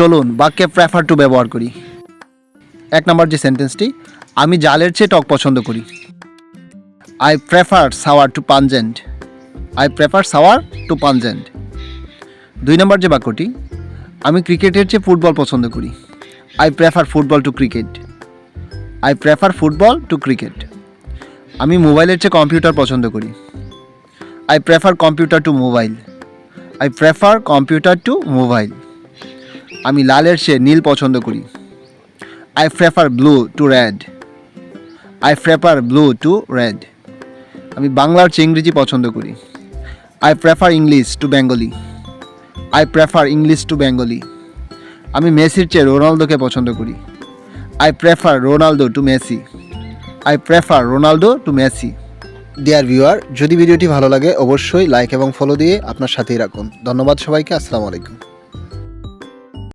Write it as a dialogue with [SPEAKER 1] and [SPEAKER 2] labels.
[SPEAKER 1] চলুন বাক্যে prefer to ব্যবহার করি। এক নম্বর যে সেন্টেন্সটি আমি জালের চেয়ে টক পছন্দ করি। I prefer sour to pungent I prefer sour to pungent দুই নম্বর যে বাক্যটি, আমি ক্রিকেটের চেয়ে ফুটবল পছন্দ করি। I prefer football to cricket I prefer football to cricket আমি মোবাইলের চেয়ে কম্পিউটার পছন্দ করি। I prefer computer to mobile I prefer computer to mobile আমি লালের চেয়ে নীল পছন্দ করি। I prefer blue to red I prefer blue to red আমি বাংলার চেয়ে ইংরেজি পছন্দ করি। I prefer English to Bengali I prefer English to Bengali আমি মেসির চেয়ে রোনালদোকে পছন্দ করি। I prefer Ronaldo to Messi I prefer Ronaldo to Messi dear viewer যদি ভিডিওটি ভালো লাগে, অবশ্যই লাইক এবং ফলো দিয়ে আপনার সাথেই রাখুন। ধন্যবাদ সবাইকে, আসসালামু আলাইকুম।